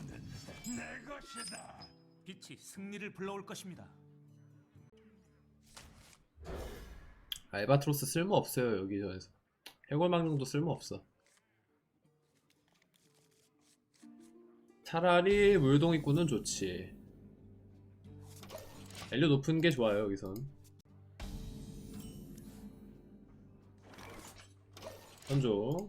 승부는 내 것이다. 빛이 승리를 불러올 것입니다. 알바트로스 쓸모 없어요 여기저에서. 해골망령도 쓸모 없어. 차라리 물동 입구는 좋지. 밸류 높은 게 좋아요 여기선. 던져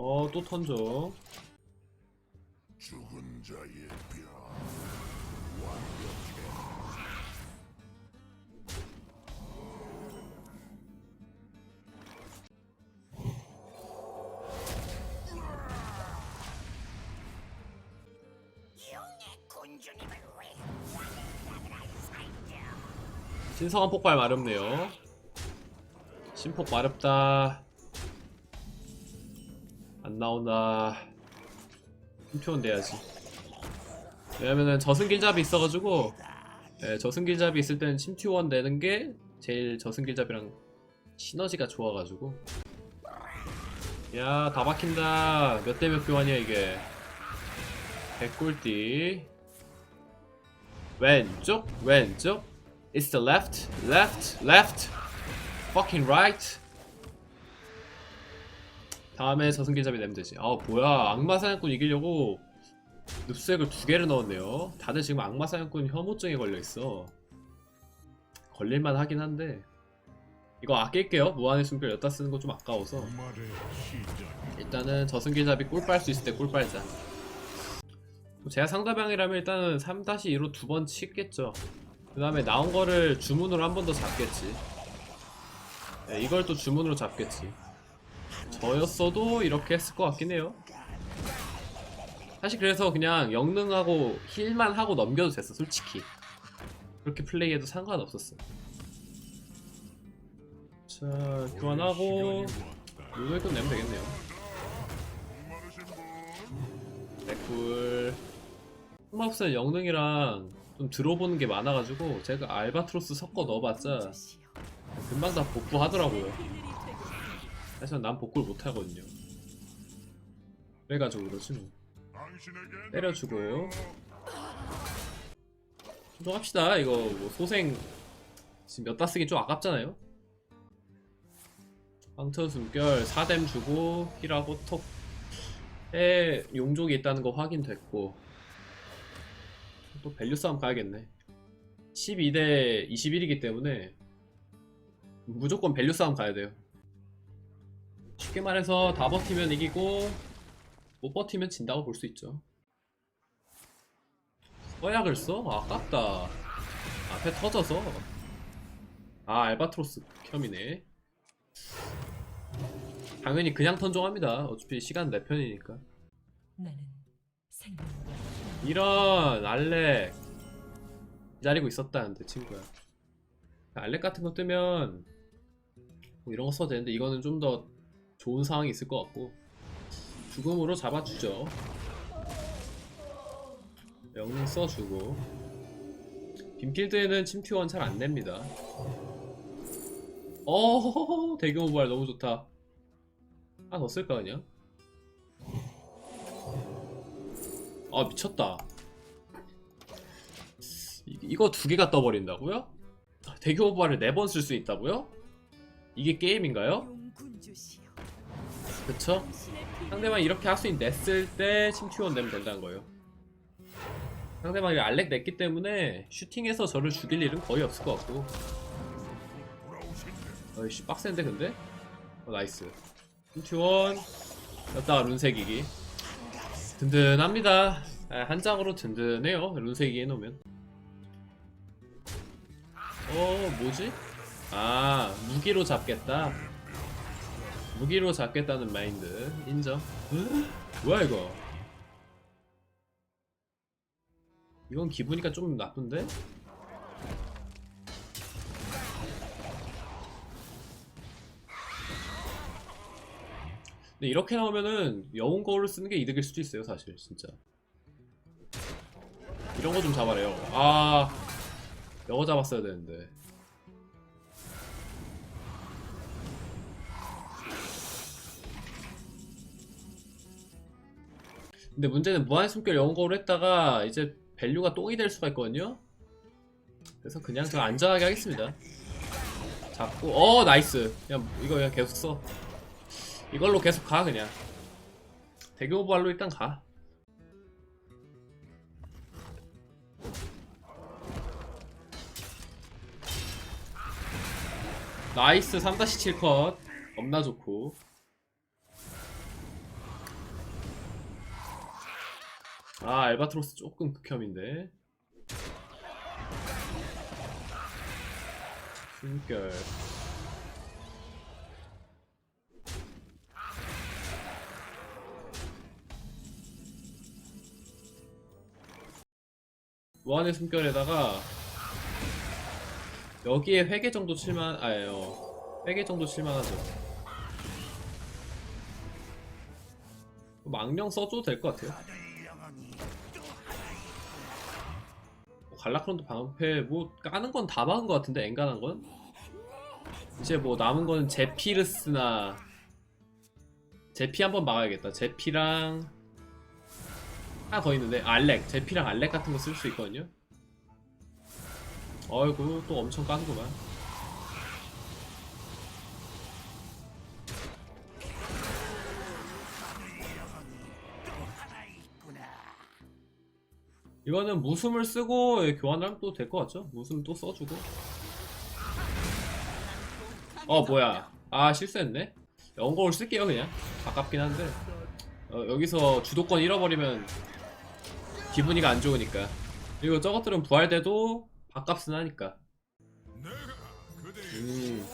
어 또 던져 죽은 자의 뼈. 신성한 폭발 마렵네요. 신폭 마렵다. 안 나온다. 힘표현 돼야지. 왜냐면은 저승길잡이 있어가지고 예, 저승길잡이 있을 때는 침투원 내는 게 제일 저승길잡이랑 시너지가 좋아가지고 야 다 박힌다 몇 대 몇 교환이야 이게 개꿀띠 왼쪽 왼쪽 It's the left, left, left, fucking right. 다음에 저승길잡이 내면 되지. 아 뭐야 악마 사냥꾼 이기려고 늪색을 두 개를 넣었네요. 다들 지금 악마 사냥꾼 혐오증에 걸려 있어. 걸릴만 하긴 한데 이거 아낄게요. 무한의 숨결 여따 쓰는 거 좀 아까워서. 일단은 저승길잡이 꿀 빨 수 있을 때 꿀 빨자. 제가 상대방이라면 일단은 3-2로 두 번 치겠죠. 그 다음에 나온 거를 주문으로 한 번 더 잡겠지. 네, 이걸 또 주문으로 잡겠지. 저였어도 이렇게 했을 것 같긴 해요. 사실 그래서 그냥 영능하고 힐만 하고 넘겨도 됐어, 솔직히. 그렇게 플레이해도 상관없었어. 자, 교환하고 요도익금 내면 되겠네요. 백굴. 흑마법사는 영능이랑 좀 들어보는 게 많아가지고 제가 알바트로스 섞어 넣어봤자 금방 다 복구하더라고요. 사실 난 복구를 못하거든요. 그래가지고 그러지 뭐. 때려주고. 좀 합시다. 이거 뭐 소생 지금 몇다 쓰기 좀 아깝잖아요. 황터 숨결 4댐 주고 힐하고 톡. 에 용족이 있다는 거 확인됐고 또 밸류 싸움 가야겠네. 12대 21이기 때문에 무조건 밸류 싸움 가야 돼요. 쉽게 말해서 다 버티면 이기고 못 버티면 진다고 볼 수 있죠. 서약을 써? 아깝다. 앞에 터져서. 아, 알바트로스 혐이네. 당연히 그냥 턴종합니다. 어차피 시간 내 편이니까. 이런 알렉 기다리고 있었다는데 친구야. 알렉 같은 거 뜨면 뭐 이런 거 써도 되는데 이거는 좀더 좋은 상황이 있을 것 같고 죽음으로 잡아주죠. 명령 써주고 빈필드에는 침투원 잘 안 냅니다. 어 대규모 부활 너무 좋다. 하나 더 쓸까 그냥? 아 미쳤다. 이, 이거 두 개가 떠버린다고요? 대규모 부활을 네 번 쓸 수 있다고요? 이게 게임인가요? 그쵸? 상대방이 이렇게 하수인 냈을 때 침투원 내면 된다는 거예요. 상대방이 알렉 냈기 때문에 슈팅에서 저를 죽일 일은 거의 없을 것 같고. 어이씨 빡센데 근데? 어 나이스. 침투원 여기다가 룬색이기. 든든합니다. 아, 한 장으로 든든해요. 룬색이 해놓으면. 어 뭐지? 아 무기로 잡겠다. 무기로 잡겠다는 마인드 인정. 으? 뭐야 이거? 이건 기분이가 좀 나쁜데? 근데 이렇게 나오면은 영웅 거울을 쓰는 게 이득일 수도 있어요 사실 진짜 이런 거 좀 잡아래요 아 영어 잡았어야 되는데 근데 문제는 무한의 숨결 영거로 했다가 이제 밸류가 똥이 될 수가 있거든요. 그래서 그냥 저 안전하게 하겠습니다. 잡고 어 나이스. 그냥 이거 그냥 계속 써. 이걸로 계속 가 그냥. 대교부활로 일단 가. 나이스 3-7컷. 겁나 좋고 아 알바트로스 조금 극혐인데. 숨결. 무한의 숨결에다가 여기에 회계 정도 칠만 아예요 회계 정도 칠만하죠. 망령 써줘도 될 것 같아요 갈라크론도 방패 뭐 까는 건 다 막은 것 같은데 엔간한 건? 이제 뭐 남은 거는 제피르스나 제피 한번 막아야겠다. 제피랑 하나 더 있는데 알렉. 제피랑 알렉 같은 거 쓸 수 있거든요. 어이구 또 엄청 까는구만 이거는 무숨을 쓰고 교환하면 또 될 것 같죠? 무숨 또 써주고. 어 뭐야. 아 실수했네. 연거울 쓸게요 그냥. 아깝긴 한데. 어, 여기서 주도권 잃어버리면 기분이가 안 좋으니까. 그리고 저것들은 부활돼도 밥값은 하니까. 음.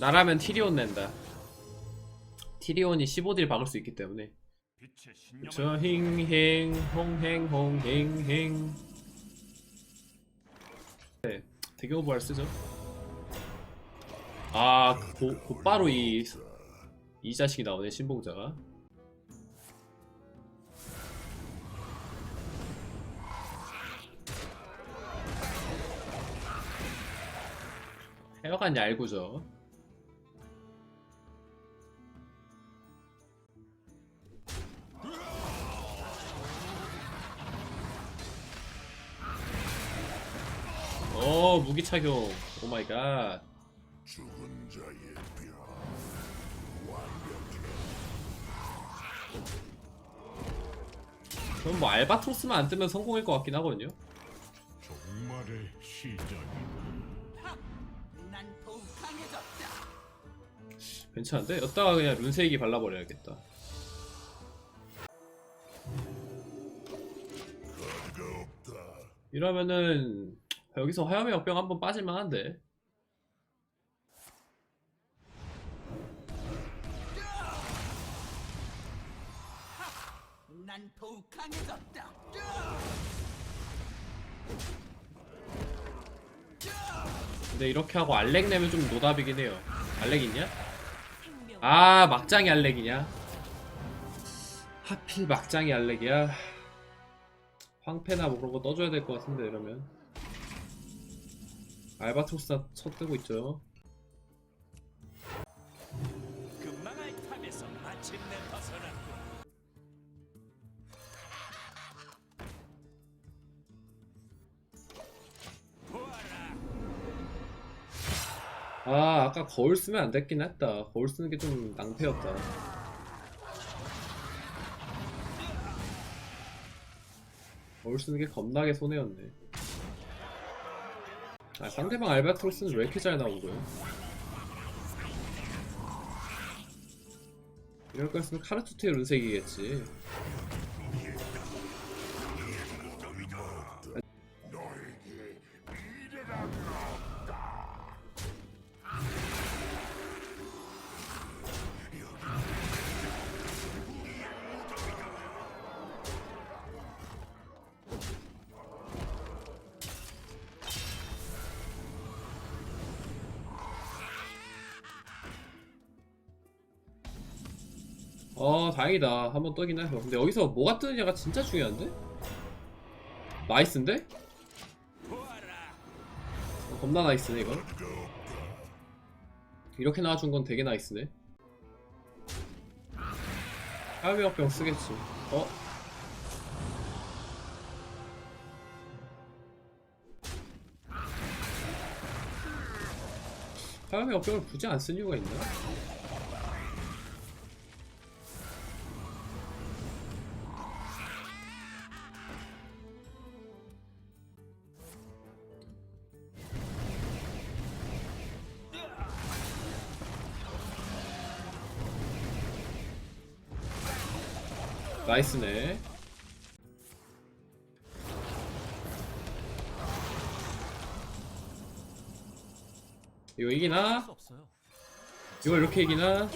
나라면 티리온 낸다. 티리온이 15딜 박을 수 있기 때문에 저 힝행 홍행 홍행행. 네, 대교 부활 쓰죠? 아 고, 곧바로 이, 이 자식이 나오네 신봉자가. 하여간 얄구죠 어 무기 착용 오 마이 갓. 죽은 자의 뼈 그럼 뭐 알바트로스만 안 뜨면 성공일 것 같긴 하거든요. 종말의 시작이다. 난 더욱 강해졌다. 괜찮은데? 여기다가 그냥 룬세이기 발라버려야겠다. 이러면은 여기서 화염의 역병 한번 빠질만 한데 난 더욱 강해졌다. 근데 이렇게 하고 알렉 내면 좀 노답이긴 해요 알렉 있냐? 아 막장이 알렉이냐? 하필 막장이 알렉이야 황패나 뭐 그런 거 떠줘야 될 것 같은데 이러면 알바트로스 첫 뜨고 있죠. 금방할 탑에서 마침내 벗어났고 아 아까 거울 쓰면 안 됐긴 했다. 거울 쓰는 게 좀 낭패였다. 거울 쓰는 게 겁나게 손해였네 아 상대방 알바트로스는 왜 이렇게 잘 나온 거야 이럴 거였으면 카르투트의 룬색이겠지 어 다행이다 한번 떡이나 해서 근데 여기서 뭐가 뜨느냐가 진짜 중요한데? 나이스인데? 어, 겁나 나이스네 이건 이렇게 나와준 건 되게 나이스네 까미역병 쓰겠지 어? 하염병을 굳이 안 쓸 이유가 있나? 나이스네. 이거 이기나? 이걸 이렇게 이기나?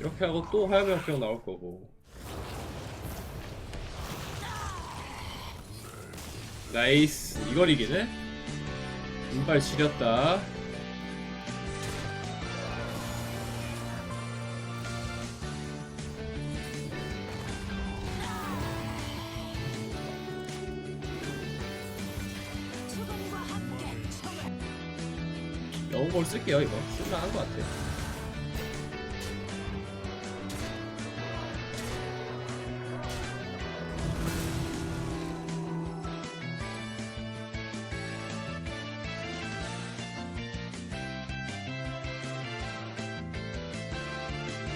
이렇게 하고 또 화염의 역병 나올 거고 나이스. 이걸 이기네? 운빨 지렸다. 영웅볼 쓸게요 이거. 쓸만한 것 같아